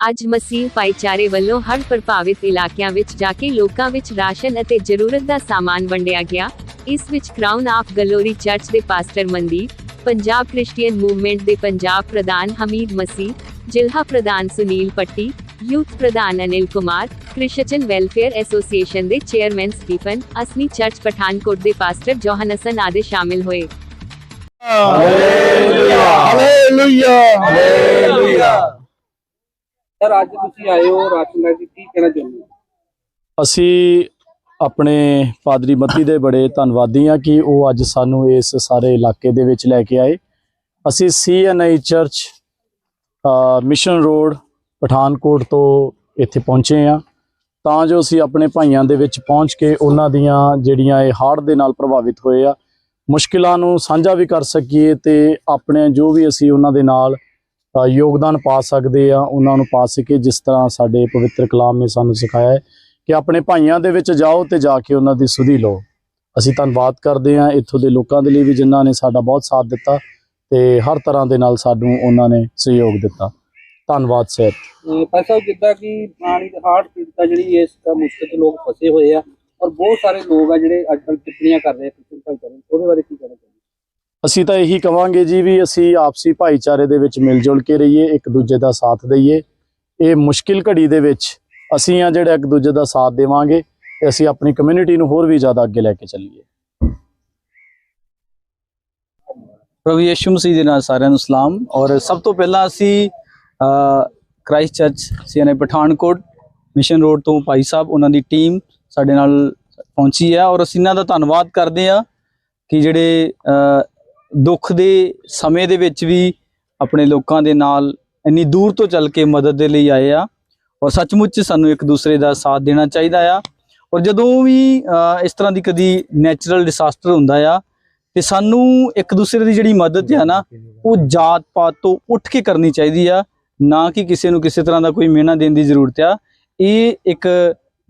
ਅੱਜ ਮਸੀਹ ਭਾਈਚਾਰੇ ਵੱਲੋਂ ਹੜ੍ਹ ਪ੍ਰਭਾਵਿਤ ਇਲਾਕਿਆਂ ਵਿੱਚ ਜਾ ਕੇ ਲੋਕਾਂ ਵਿੱਚ ਰਾਸ਼ਨ ਅਤੇ ਜ਼ਰੂਰਤ ਦਾ ਸਾਮਾਨ ਵੰਡਿਆ ਗਿਆ। ਇਸ ਵਿੱਚ ਕਰਾਊਨ ਆਫ ਗਲੋਰੀ ਚਰਚ ਦੇ pastor Mandeep Punjab Christian movement ਦੇ ਪੰਜਾਬ ਪ੍ਰਧਾਨ ਹਮੀਦ ਮਸੀਹ ਜ਼ਿਲ੍ਹਾ ਪ੍ਰਧਾਨ ਸੁਨੀਲ ਪੱਟੀ ਯੂਥ ਪ੍ਰਧਾਨ Anil Kumar Christian welfare association ਦੇ ਚੇਅਰਮੈਨ ਸਟੀਫਨ ਅਸਨੀ ਚਰਚ ਪਠਾਨਕੋਟ ਦੇ ਪਾਸਟਰ ਜੋਹਨਸਨ ਆਦਿ ਸ਼ਾਮਿਲ ਹੋਏ। ਹਾਲੇਲੂਇਆ ਹਾਲੇਲੂਇਆ ਸਰ, ਅੱਜ ਤੁਸੀਂ ਆਏ ਹੋ ਰਾਸ਼ਨ ਲੈ ਕੀ ਕਹਿਣਾ ਚਾਹੁੰਦੇ ਹੋ? ਅਸੀਂ ਆਪਣੇ ਪਾਦਰੀ ਮੱਤੀ ਦੇ ਬੜੇ ਧੰਨਵਾਦੀ ਹਾਂ ਕਿ ਉਹ ਅੱਜ ਸਾਨੂੰ ਇਸ ਸਾਰੇ ਇਲਾਕੇ ਦੇ ਵਿੱਚ ਲੈ ਕੇ ਆਏ। ਅਸੀਂ CNI church mission road, Pathankot ਤੋਂ ਇੱਥੇ ਪਹੁੰਚੇ ਹਾਂ। ਤਾਂ ਜੋ ਅਸੀਂ ਆਪਣੇ ਭਾਈਆਂ ਦੇ ਵਿੱਚ ਪਹੁੰਚ ਕੇ ਉਹਨਾਂ ਦੀਆਂ ਜਿਹੜੀਆਂ ਇਹ ਹੜ੍ਹ ਦੇ ਨਾਲ ਪ੍ਰਭਾਵਿਤ ਹੋਏ ਆ, ਮੁਸ਼ਕਿਲਾਂ ਨੂੰ ਸਾਂਝਾ ਵੀ ਕਰ ਸਕੀਏ ਤੇ ਆਪਣੇ ਜੋ ਵੀ ਅਸੀਂ ਉਹਨਾਂ ਦੇ ਨਾਲ ਯੋਗਦਾਨ ਪਾ ਸਕਦੇ ਆ, ਉਹਨਾਂ ਨੂੰ ਪਾ ਸਕੇ, ਜਿਸ ਤਰ੍ਹਾਂ ਸਾਡੇ ਪਵਿੱਤਰ ਕਲਾਮ ਨੇ ਸਾਨੂੰ ਸਿਖਾਇਆ ਹੈ ਕਿ ਆਪਣੇ ਭਾਈਆਂ ਦੇ ਵਿੱਚ ਜਾਓ ਤੇ ਜਾ ਕੇ ਉਹਨਾਂ ਦੀ ਸੁਧੀ ਲਓ। ਅਸੀਂ ਧੰਨਵਾਦ ਕਰਦੇ ਹਾਂ ਇੱਥੋਂ ਦੇ ਲੋਕਾਂ ਦੇ ਲਈ ਵੀ ਜਿਨ੍ਹਾਂ ਨੇ ਸਾਡਾ ਬਹੁਤ ਸਾਥ ਦਿੱਤਾ ਤੇ ਹਰ ਤਰ੍ਹਾਂ ਦੇ ਨਾਲ ਸਾਨੂੰ ਉਹਨਾਂ ਨੇ ਸਹਿਯੋਗ ਦਿੱਤਾ। ਧੰਨਵਾਦ ਸਹਿਤ ਅਹ ਭਾਈ ਸਾਹਿਬ, ਜਿੱਦਾਂ ਕਿ ਪਾਣੀ ਦੇ ਹਾਰਟ ਪੀੜਤਾ ਜਿਹੜੀ ਇਸ ਦਾ ਮੁਸ਼ਕਲ ਲੋਕ ਫਸੇ ਹੋਏ ਆ ਔਰ ਬਹੁਤ ਸਾਰੇ ਲੋਕ ਆ ਜਿਹੜੇ ਅੱਜ ਕੱਲ੍ਹ ਟਿੱਪਣੀਆਂ ਕਰ ਰਹੇ ਆ, ਕ੍ਰਿਸਚਨ ਉਹਦੇ ਬਾਰੇ ਕੀ ਕਹਿਣਾ ਚਾਹੁੰਦੇ ਅਸੀਂ ਤਾਂ ਇਹੀ ਕਵਾਂਗੇ ਜੀ ਵੀ ਅਸੀਂ ਆਪਸੀ ਭਾਈਚਾਰੇ ਦੇ ਵਿੱਚ ਮਿਲ ਜੁਲ ਕੇ ਰਹੀਏ, ਇੱਕ ਦੂਜੇ ਦਾ ਸਾਥ ਦਈਏ। ਇਹ ਮੁਸ਼ਕਿਲ ਘੜੀ ਦੇ ਵਿੱਚ ਅਸੀਂ ਆ ਜਿਹੜਾ ਇੱਕ ਦੂਜੇ ਦਾ ਸਾਥ ਦੇਵਾਂਗੇ ਤੇ ਅਸੀਂ ਆਪਣੀ ਕਮਿਊਨਿਟੀ ਨੂੰ ਹੋਰ ਵੀ ਜ਼ਿਆਦਾ ਅੱਗੇ ਲੈ ਕੇ ਚੱਲੀਏ। ਪ੍ਰਭੂ ਯਿਸੂ ਮਸੀਹ ਦੇ ਨਾਲ ਸਾਰਿਆਂ ਨੂੰ ਸਲਾਮ। ਔਰ ਸਭ ਤੋਂ ਪਹਿਲਾਂ ਅਸੀਂ Christ church, CNA Pathankot, mission road ਤੋਂ ਭਾਈ ਸਾਹਿਬ, ਉਹਨਾਂ ਦੀ ਟੀਮ ਸਾਡੇ ਨਾਲ ਪਹੁੰਚੀ ਹੈ। ਔਰ ਅਸੀਂ ਇਹਨਾਂ ਦਾ ਧੰਨਵਾਦ ਕਰਦੇ ਹਾਂ ਕਿ ਜਿਹੜੇ ਦੁੱਖ ਦੇ ਸਮੇਂ ਦੇ ਵਿੱਚ ਵੀ ਆਪਣੇ ਲੋਕਾਂ ਦੇ ਨਾਲ ਇੰਨੀ ਦੂਰ ਤੋਂ ਚੱਲ ਕੇ ਮਦਦ ਦੇ ਲਈ ਆਏ ਆ। ਔਰ ਸੱਚਮੁੱਚ ਸਾਨੂੰ ਇੱਕ ਦੂਸਰੇ ਦਾ ਸਾਥ ਦੇਣਾ ਚਾਹੀਦਾ ਆ। ਔਰ ਜਦੋਂ ਵੀ ਇਸ ਤਰ੍ਹਾਂ ਦੀ ਕਦੀ ਨੈਚੁਰਲ ਡਿਸਾਸਟਰ ਹੁੰਦਾ ਆ, ਤੇ ਸਾਨੂੰ ਇੱਕ ਦੂਸਰੇ ਦੀ ਜਿਹੜੀ ਮਦਦ ਆ ਨਾ, ਉਹ ਜਾਤ ਪਾਤ ਤੋਂ ਉੱਠ ਕੇ ਕਰਨੀ ਚਾਹੀਦੀ ਆ। ਨਾ ਕਿ ਕਿਸੇ ਨੂੰ ਕਿਸੇ ਤਰ੍ਹਾਂ ਦਾ ਕੋਈ ਮਿਹਣਾ ਦੇਣ ਦੀ ਜ਼ਰੂਰਤ ਆ। ਇਹ ਇੱਕ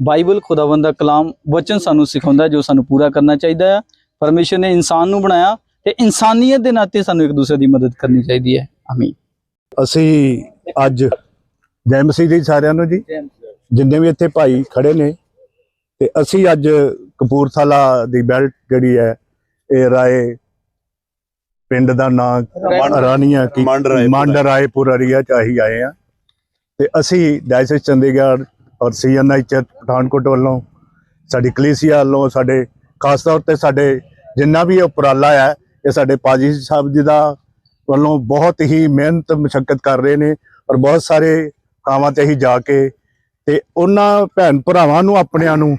ਬਾਈਬਲ ਖੁਦਾਵੰਦ ਦਾ ਕਲਾਮ, ਵਚਨ ਸਾਨੂੰ ਸਿਖਾਉਂਦਾ ਜੋ ਸਾਨੂੰ ਪੂਰਾ ਕਰਨਾ ਚਾਹੀਦਾ ਆ। ਪਰਮੇਸ਼ਰ ਨੇ ਇਨਸਾਨ ਨੂੰ ਬਣਾਇਆ ਤੇ ਇਨਸਾਨੀਅਤ ਦੇ ਨਾਤੇ ਸਾਨੂੰ ਇੱਕ ਦੂਸਰੇ ਦੀ ਮਦਦ ਕਰਨੀ ਚਾਹੀਦੀ ਹੈ। ਆਮੀਨ। ਅਸੀਂ ਅੱਜ ਜੈ ਮਸੀਹ ਦੀ ਸਾਰਿਆਂ ਨੂੰ ਜੀ ਜਿੰਨੇ ਵੀ ਇੱਥੇ ਭਾਈ ਖੜੇ ਨੇ ਤੇ ਅਸੀਂ ਅੱਜ ਕਪੂਰਥਲਾ ਦੀ ਬੈਲਟ ਜਿਹੜੀ ਹੈ ਇਹ ਰਾਏ ਪਿੰਡ ਦਾ ਨਾਂ ਰਾਣੀਆਂ। ਕੀ ਮੰਡ ਰਾਏਪੁਰ ਮੰਡ ਰਾਏਪੁਰ ਏਰੀਆ ਚ ਆਹੀ ਆਏ ਆ ਤੇ ਅਸੀਂ ਡਾਇਸਿਸ ਚੰਡੀਗੜ੍ਹ ਔਰ ਸੀਐਨਆਈ ਚਰਚ ਪਠਾਨਕੋਟ ਵੱਲੋਂ ਸਾਡੀ ਕਲੀਸੀਆ ਵੱਲੋਂ ਸਾਡੇ ਖਾਸ ਤੌਰ ਤੇ ਸਾਡੇ ਜਿੰਨਾ ਵੀ ਉਪਰਾਲਾ ਹੈ ਇਹ ਸਾਡੇ ਪਾਜੀ ਸਾਹਿਬ ਜੀ ਦਾ ਵੱਲੋਂ ਬਹੁਤ ਹੀ ਮਿਹਨਤ ਮੁਸ਼ਕਲ ਕਰ ਰਹੇ ਨੇ ਔਰ ਬਹੁਤ ਸਾਰੇ ਥਾਵਾਂ ਤੇ ਅਸੀਂ ਜਾ ਕੇ ਤੇ ਉਹਨਾਂ ਭੈਣ ਭਰਾਵਾਂ ਨੂੰ ਆਪਣਿਆਂ ਨੂੰ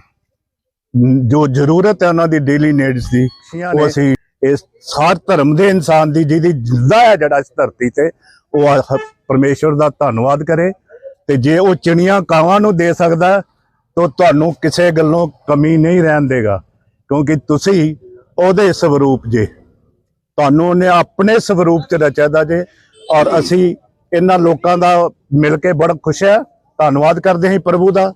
ਜੋ ਜ਼ਰੂਰਤ ਹੈ ਉਹਨਾਂ ਦੀ ਡੇਲੀ ਨੀਡਸ ਦੀ ਉਹ ਅਸੀਂ ਇਸ ਸਾਰ ਧਰਮ ਦੇ ਇਨਸਾਨ ਦੀ ਜਿਹਦੀ ਜਿੰਦਾ ਹੈ ਜਿਹੜਾ ਇਸ ਧਰਤੀ ਤੇ ਉਹ ਪਰਮੇਸ਼ਵਰ ਦਾ ਧੰਨਵਾਦ ਕਰੇ ਤੇ ਜੇ ਉਹ ਚਿੜੀਆਂ ਕਾਵਾਂ ਨੂੰ ਦੇ ਸਕਦਾ ਤਾਂ ਤੁਹਾਨੂੰ ਕਿਸੇ ਗੱਲੋਂ ਕਮੀ ਨਹੀਂ ਰਹਿਣ ਦੇਗਾ ਕਿਉਂਕਿ ਤੁਸੀਂ ਉਹਦੇ ਸਰੂਪ ਜੇ। ਤੁਹਾਨੂੰ ਉਹਨੇ ਆਪਣੇ ਸਰੂਪ ਚ ਰਚਿਆ ਦਾ ਜੇ ਔਰ ਅਸੀਂ ਇਹਨਾਂ ਲੋਕਾਂ ਦਾ ਮਿਲ ਕੇ ਬੜਾ ਖੁਸ਼ ਹੈ। ਧੰਨਵਾਦ ਕਰਦੇ ਹਾਂ ਪ੍ਰਭੂ ਦਾ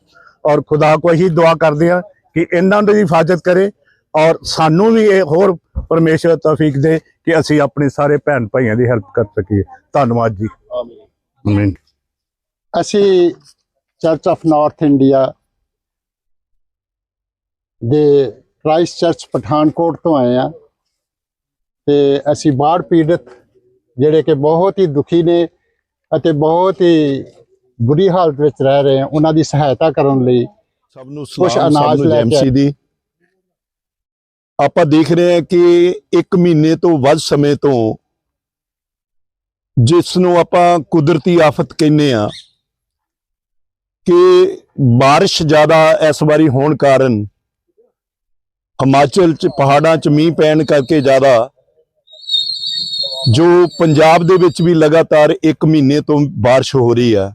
ਔਰ ਖੁਦਾ ਕੋ ਇਹੀ ਦੁਆ ਕਰਦੇ ਹਾਂ ਕਿ ਇਹਨਾਂ ਦੀ ਹਿਫਾਜ਼ਤ ਕਰੇ ਔਰ ਸਾਨੂੰ ਵੀ ਇਹ ਹੋਰ ਪਰਮੇਸ਼ਰ ਤੌਫੀਕ ਦੇ ਕਿ ਅਸੀਂ ਆਪਣੇ ਸਾਰੇ ਭੈਣ ਭਾਈਆਂ ਦੀ ਹੈਲਪ ਕਰ ਸਕੀਏ। ਧੰਨਵਾਦ ਜੀ। ਆਮੀਨ ਅਸੀਂ ਚਰਚ ਆਫ ਨਾਰਥ ਇੰਡੀਆ ਦੇ ਕ੍ਰਾਈਸਟ ਚਰਚ ਪਠਾਨਕੋਟ ਤੋਂ ਆਏ ਆ ਤੇ ਅਸੀਂ ਬਾੜ ਪੀੜਤ ਜਿਹੜੇ ਕਿ ਬਹੁਤ ਹੀ ਦੁਖੀ ਨੇ ਅਤੇ ਬਹੁਤ ਹੀ ਬੁਰੀ ਹਾਲਤ ਵਿੱਚ ਰਹਿ ਰਹੇ ਆ ਉਹਨਾਂ ਦੀ ਸਹਾਇਤਾ ਕਰਨ ਲਈ ਸਭ ਨੂੰ ਕੁਛ ਸਲਾਮ ਅਨਾਜ ਸਭ ਨੂੰ ਲੈ ਕੇ ਜੈਮਸੀ ਦੀ ਆਪਾਂ ਦੇਖ ਰਹੇ ਹਾਂ ਕਿ ਇੱਕ ਮਹੀਨੇ ਤੋਂ ਵੱਧ ਸਮੇਂ ਤੋਂ ਜਿਸ ਨੂੰ ਆਪਾਂ ਕੁਦਰਤੀ ਆਫਤ ਕਹਿੰਦੇ ਆ ਕਿ بارش ਜ਼ਿਆਦਾ ਇਸ ਵਾਰੀ ਹੋਣ ਕਾਰਨ ਹਿਮਾਚਲ ਚ ਪਹਾੜਾਂ ਚ ਮੀਂਹ ਪੈਣ ਕਰਕੇ ਜ਼ਿਆਦਾ ਜੋ ਪੰਜਾਬ ਦੇ ਵਿੱਚ ਵੀ ਲਗਾਤਾਰ ਇੱਕ ਮਹੀਨੇ ਤੋਂ بارش ਹੋ ਰਹੀ ਆ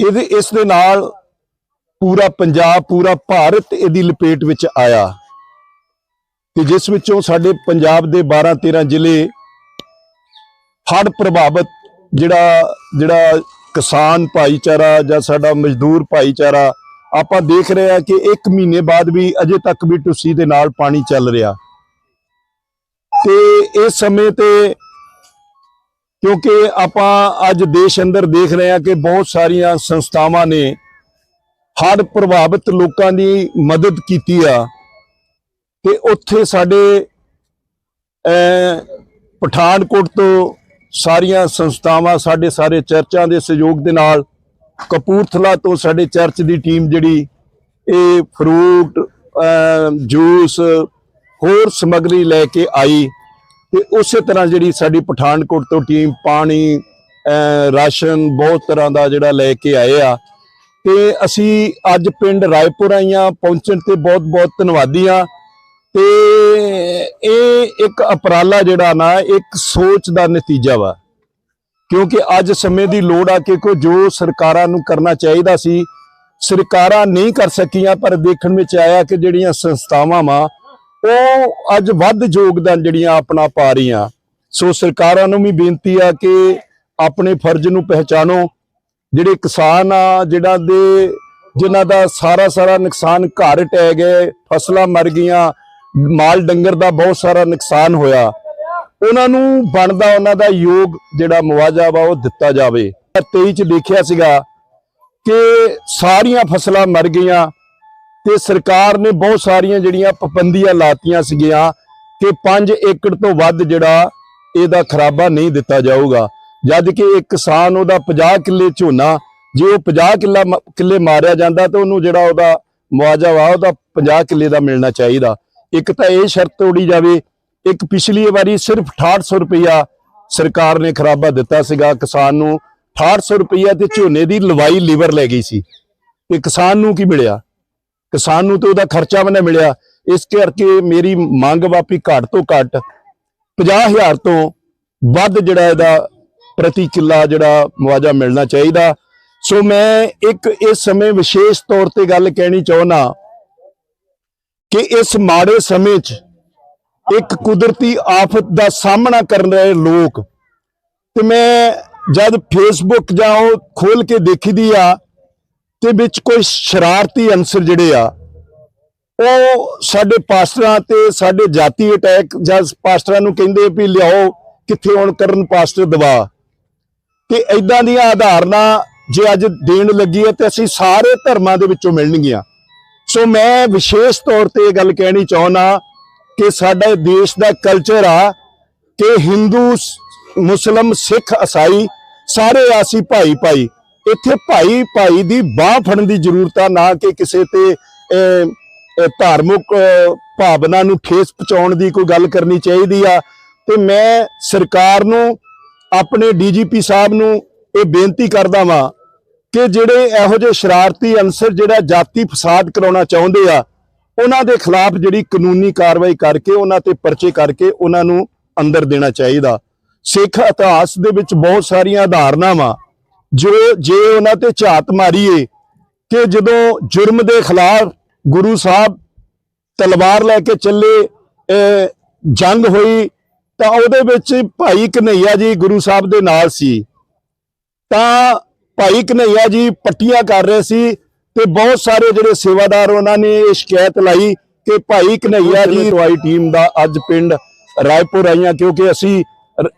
ਇਹਦੇ ਇਸ ਦੇ ਨਾਲ ਪੂਰਾ ਪੰਜਾਬ ਪੂਰਾ ਭਾਰਤ ਇਹਦੀ ਲਪੇਟ ਵਿੱਚ ਆਇਆ ਤੇ ਜਿਸ ਵਿੱਚੋਂ ਸਾਡੇ ਪੰਜਾਬ ਦੇ 12 13 ਜ਼ਿਲ੍ਹੇ ਹੜ੍ਹ ਪ੍ਰਭਾਵਿਤ ਜਿਹੜਾ ਜਿਹੜਾ ਕਿਸਾਨ ਭਾਈਚਾਰਾ ਜਾਂ ਸਾਡਾ ਮਜ਼ਦੂਰ ਭਾਈਚਾਰਾ ਆਪਾਂ ਦੇਖ ਰਹੇ ਹਾਂ ਕਿ ਇੱਕ ਮਹੀਨੇ ਬਾਅਦ ਵੀ ਅਜੇ ਤੱਕ ਵੀ ਟੁੱਸੀ ਦੇ ਨਾਲ ਪਾਣੀ ਚੱਲ ਰਿਹਾ ਤੇ ਇਸ ਸਮੇਂ ਤੇ ਕਿਉਂਕਿ ਆਪਾਂ ਅੱਜ ਦੇਸ਼ ਅੰਦਰ ਦੇਖ ਰਹੇ ਹਾਂ ਕਿ ਬਹੁਤ ਸਾਰੀਆਂ ਸੰਸਥਾਵਾਂ ਨੇ ਹੜ੍ਹ ਪ੍ਰਭਾਵਿਤ ਲੋਕਾਂ ਦੀ ਮਦਦ ਕੀਤੀ ਆ ਤੇ ਉੱਥੇ ਸਾਡੇ ਪਠਾਨਕੋਟ ਤੋਂ ਸਾਰੀਆਂ ਸੰਸਥਾਵਾਂ, ਸਾਡੇ ਸਾਰੇ ਚਰਚਾਂ ਦੇ ਸਹਿਯੋਗ ਦੇ ਨਾਲ ਕਪੂਰਥਲਾ ਤੋਂ ਸਾਡੇ ਚਰਚ ਦੀ ਟੀਮ ਜਿਹੜੀ, ਇਹ ਫਰੂਟ ਜੂਸ ਹੋਰ ਸਮੱਗਰੀ ਲੈ ਕੇ ਆਈ ਤੇ ਉਸੇ ਤਰ੍ਹਾਂ ਜਿਹੜੀ ਸਾਡੀ ਪਠਾਨਕੋਟ ਤੋਂ ਟੀਮ ਪਾਣੀ ਰਾਸ਼ਨ, ਬਹੁਤ ਤਰ੍ਹਾਂ ਦਾ ਜਿਹੜਾ ਲੈ ਕੇ ਆਏ ਆ। ਤੇ ਅਸੀਂ ਅੱਜ ਪਿੰਡ ਰਾਏਪੁਰ ਆਈਆਂ, ਪਹੁੰਚਣ ਤੇ ਬਹੁਤ ਬਹੁਤ ਧੰਨਵਾਦੀ ਆ ਤੇ ਇਹ ਇੱਕ ਅਪਰਾਲਾ ਜਿਹੜਾ ਨਾ, ਇੱਕ ਸੋਚ ਦਾ ਨਤੀਜਾ ਵਾ। ਕਿਉਂਕਿ ਅੱਜ ਸਮੇਂ ਦੀ ਲੋੜ ਆ ਕਿ ਕੋ ਜੋ ਸਰਕਾਰਾਂ ਨੂੰ ਕਰਨਾ ਚਾਹੀਦਾ ਸੀ, ਸਰਕਾਰਾਂ ਨਹੀਂ ਕਰ ਸਕੀਆਂ, ਪਰ ਦੇਖਣ ਵਿੱਚ ਆਇਆ ਕਿ ਜਿਹੜੀਆਂ ਸੰਸਥਾਵਾਂ ਵਾ ਉਹ ਅੱਜ ਵੱਧ ਯੋਗਦਾਨ ਜਿਹੜੀਆਂ ਆਪਣਾ ਪਾ ਰਹੀਆਂ। ਸੋ ਸਰਕਾਰਾਂ ਨੂੰ ਵੀ ਬੇਨਤੀ ਆ ਕਿ ਆਪਣੇ ਫਰਜ਼ ਨੂੰ ਪਹਿਚਾਨੋ ਜਿਹੜੇ ਕਿਸਾਨ ਆ ਜਿਹੜਾ ਦੇ, ਜਿਨ੍ਹਾਂ ਦਾ ਸਾਰਾ ਸਾਰਾ ਨੁਕਸਾਨ ਘਰ ਟਹਿ ਗਏ, ਫਸਲਾਂ ਮਰ ਗਈਆਂ, ਮਾਲ ਡੰਗਰ ਦਾ ਬਹੁਤ ਸਾਰਾ ਨੁਕਸਾਨ ਹੋਇਆ। ਉਹਨਾਂ ਨੂੰ ਬਣਦਾ, ਉਹਨਾਂ ਦਾ ਯੋਗ ਜਿਹੜਾ ਮੁਆਵਜ਼ਾ ਵਾ, ਉਹ ਦਿੱਤਾ ਜਾਵੇ। 23 ਚ ਦੇਖਿਆ ਸੀਗਾ ਕਿ ਸਾਰੀਆਂ ਫਸਲਾਂ ਮਰ ਗਈਆਂ ਤੇ ਸਰਕਾਰ ਨੇ ਬਹੁਤ ਸਾਰੀਆਂ ਜਿਹੜੀਆਂ ਪਾਬੰਦੀਆਂ ਲਾਤੀਆਂ ਸੀਗੀਆਂ ਕਿ 5 ਏਕੜ ਤੋਂ ਵੱਧ ਜਿਹੜਾ ਇਹਦਾ ਖਰਾਬਾ ਨਹੀਂ ਦਿੱਤਾ ਜਾਊਗਾ। ਜਦ ਕਿ ਇੱਕ ਕਿਸਾਨ ਉਹਦਾ 50 ਕਿੱਲੇ ਝੋਨਾ, ਜੇ ਉਹ 50 ਕਿੱਲਾ ਮ- ਕਿੱਲੇ ਮਾਰਿਆ ਜਾਂਦਾ ਤਾਂ ਉਹਨੂੰ ਜਿਹੜਾ ਉਹਦਾ ਮੁਆਵਜ਼ਾ ਵਾ, ਉਹਦਾ 50 ਕਿੱਲੇ ਦਾ ਮਿਲਣਾ ਚਾਹੀਦਾ। ਇੱਕ ਤਾਂ ਇਹ ਸ਼ਰਤ ਤੋੜੀ ਜਾਵੇ, ਇੱਕ ਪਿਛਲੀ ਵਾਰੀ ਸਿਰਫ 6800 ਰੁਪਇਆ ਸਰਕਾਰ ਨੇ ਖਰਾਬਾ ਦਿੱਤਾ ਸੀਗਾ। ਕਿਸਾਨ ਨੂੰ 6800 ਰੁਪਇਆ ਤੇ ਝੋਨੇ ਦੀ ਲਵਾਈ ਲੀਵਰ ਲੈ ਗਈ ਸੀ। ਤੇ ਕਿਸਾਨ ਨੂੰ ਕੀ ਮਿਲਿਆ? ਕਿਸਾਨ ਨੂੰ ਤੇ ਉਹਦਾ ਖਰਚਾ ਵੀ ਨਾ ਮਿਲਿਆ। ਇਸ ਕਰਕੇ ਮੇਰੀ ਮੰਗ ਵਾਪੀ ਘੱਟ ਤੋਂ ਘੱਟ 50000 ਤੋਂ ਵੱਧ ਜਿਹੜਾ ਇਹਦਾ ਪ੍ਰਤੀ ਕਿੱਲਾ ਜਿਹੜਾ ਮੁਆਵਜ਼ਾ ਮਿਲਣਾ ਚਾਹੀਦਾ। ਸੋ ਮੈਂ ਇੱਕ ਇਸ ਸਮੇਂ ਵਿਸ਼ੇਸ਼ ਤੌਰ ਤੇ ਗੱਲ ਕਹਿਣੀ ਚਾਹੁੰਦਾ ਕਿ ਇਸ ਮਾੜੇ ਸਮੇਂ 'ਚ ਇੱਕ ਕੁਦਰਤੀ ਆਫਤ ਦਾ ਸਾਹਮਣਾ ਕਰਨ ਰਹੇ ਲੋਕ ਤੇ ਮੈਂ ਜਦ ਫੇਸਬੁੱਕ ਜਾਂ ਉਹ ਖੋਲ ਕੇ ਦੇਖੀਦੀ ਆ ਤੇ ਵਿੱਚ ਕੋਈ ਸ਼ਰਾਰਤੀ ਅੰਸਰ ਜਿਹੜੇ ਆ, ਉਹ ਸਾਡੇ ਪਾਸਟਰਾਂ ਤੇ ਸਾਡੇ ਜਾਤੀ ਅਟੈਕ ਜਾਂ ਪਾਸਟਰਾਂ ਨੂੰ ਕਹਿੰਦੇ ਵੀ ਲਿਆਓ, ਕਿੱਥੇ ਹੁਣ ਕਰਨ ਪਾਸਟਰ ਦਵਾ ਤੇ ਐਦਾਂ ਦੀਆਂ ਆਧਾਰਨਾਂ ਜੇ ਅੱਜ ਦੇਣ ਲੱਗੀ ਹੈ ਤੇ ਅਸੀਂ ਸਾਰੇ ਧਰਮਾਂ ਦੇ ਵਿੱਚੋਂ ਮਿਲਣਗੀਆਂ। ਸੋ ਮੈਂ ਵਿਸ਼ੇਸ਼ ਤੌਰ ਤੇ ਇਹ ਗੱਲ ਕਹਿਣੀ ਚਾਹੁੰਦਾ ਕਿ ਸਾਡਾ ਦੇਸ਼ ਦਾ ਕਲਚਰ ਆ ਕਿ ਹਿੰਦੂ ਸ- ਮੁਸਲਮ ਸਿੱਖ ਈਸਾਈ ਸਾਰੇ ਆਸੀ ਭਾਈ ਭਾਈ ਇੱਥੇ ਭਾਈ ਭਾਈ ਦੀ ਬਾਹ ਫੜਨ ਦੀ ਜ਼ਰੂਰਤ ਆ, ਨਾ ਕਿ ਕਿਸੇ ਤੇ ਧਾਰਮਿਕ ਭਾਵਨਾ ਨੂੰ ਠੇਸ ਪਹੁੰਚਾਉਣ ਦੀ ਕੋਈ ਗੱਲ ਕਰਨੀ ਚਾਹੀਦੀ ਆ। ਤੇ ਮੈਂ ਸਰਕਾਰ ਨੂੰ, ਆਪਣੇ ਡੀਜੀਪੀ ਸਾਹਿਬ ਨੂੰ ਇਹ ਬੇਨਤੀ ਕਰਦਾ ਵਾਂ ਕਿ ਜਿਹੜੇ ਇਹੋ ਜਿਹੇ ਸ਼ਰਾਰਤੀ ਅੰਸਰ ਜਿਹੜਾ ਜਾਤੀ ਫਸਾਦ ਕਰਾਉਣਾ ਚਾਹੁੰਦੇ ਆ, ਉਹਨਾਂ ਦੇ ਖਿਲਾਫ ਜਿਹੜੀ ਕਾਨੂੰਨੀ ਕਾਰਵਾਈ ਕਰਕੇ, ਉਹਨਾਂ ਤੇ ਪਰਚੇ ਕਰਕੇ ਉਹਨਾਂ ਨੂੰ ਅੰਦਰ ਦੇਣਾ ਚਾਹੀਦਾ। ਸਿੱਖ ਇਤਿਹਾਸ ਦੇ ਵਿੱਚ ਬਹੁਤ ਸਾਰੀਆਂ ਉਦਾਹਰਨਾਂ ਜੋ ਜੇ ਉਹਨਾਂ ਤੇ ਝਾਤ ਮਾਰੀਏ ਕਿ ਜਦੋਂ ਜੁਰਮ ਦੇ ਖਿਲਾਫ ਗੁਰੂ ਸਾਹਿਬ ਤਲਵਾਰ ਲੈ ਕੇ ਚੱਲੇ ਅਹ, ਜੰਗ ਹੋਈ ਤਾਂ ਉਹਦੇ ਵਿੱਚ ਭਾਈ ਕਨਈਆ ਜੀ ਗੁਰੂ ਸਾਹਿਬ ਦੇ ਨਾਲ ਸੀ। ਤਾਂ ਭਾਈ ਕਨਈਆ ਜੀ ਪੱਟੀਆਂ ਕਰ ਰਹੇ ਸੀ ਤੇ ਬਹੁਤ ਸਾਰੇ ਜਿਹੜੇ ਸੇਵਾਦਾਰ ਉਹਨਾਂ ਨੇ ਇਹ ਸ਼ਿਕਾਇਤ ਲਾਈ ਕਿ ਭਾਈ ਕਨਈਆ ਜੀ ਦਵਾਈ ਟੀਮ ਦਾ ਅੱਜ ਪਿੰਡ ਰਾਏਪੁਰ ਆਈਆਂ ਕਿਉਂਕਿ ਅਸੀਂ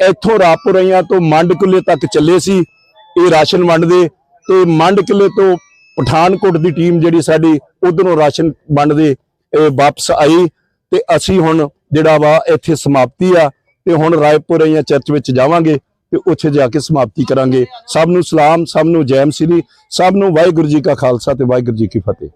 ਇੱਥੋਂ ਰਾਏਪੁਰ ਆਈਆਂ ਤੋਂ ਮੰਡ ਕਿਲੇ ਤੱਕ ਚੱਲੇ ਸੀ। ਇਹ ਰਾਸ਼ਨ ਵੰਡਦੇ ਤੇ ਮੰਡ ਕਿਲੇ ਤੋਂ ਪਠਾਨਕੋਟ ਦੀ ਟੀਮ ਜਿਹੜੀ ਸਾਡੀ ਉਧਰੋਂ ਰਾਸ਼ਨ ਵੰਡਦੇ, ਇਹ ਵਾਪਸ ਆਈ ਤੇ ਅਸੀਂ ਹੁਣ ਜਿਹੜਾ ਵਾ ਇੱਥੇ ਸਮਾਪਤੀ ਆ ਤੇ ਹੁਣ ਰਾਏਪੁਰ ਆਈਆਂ ਚਰਚ ਵਿੱਚ ਜਾਵਾਂਗੇ ਤੇ ਉੱਥੇ ਜਾ ਕੇ ਸਮਾਪਤੀ ਕਰਾਂਗੇ। ਸਭ ਨੂੰ ਸਲਾਮ, ਸਭ ਨੂੰ ਜੈਮ ਸ਼੍ਰੀ, ਸਭ ਨੂੰ ਵਾਹਿਗੁਰੂ ਜੀ ਕਾ ਖਾਲਸਾ ਤੇ ਵਾਹਿਗੁਰੂ ਜੀ ਕੀ ਫਤਿਹ।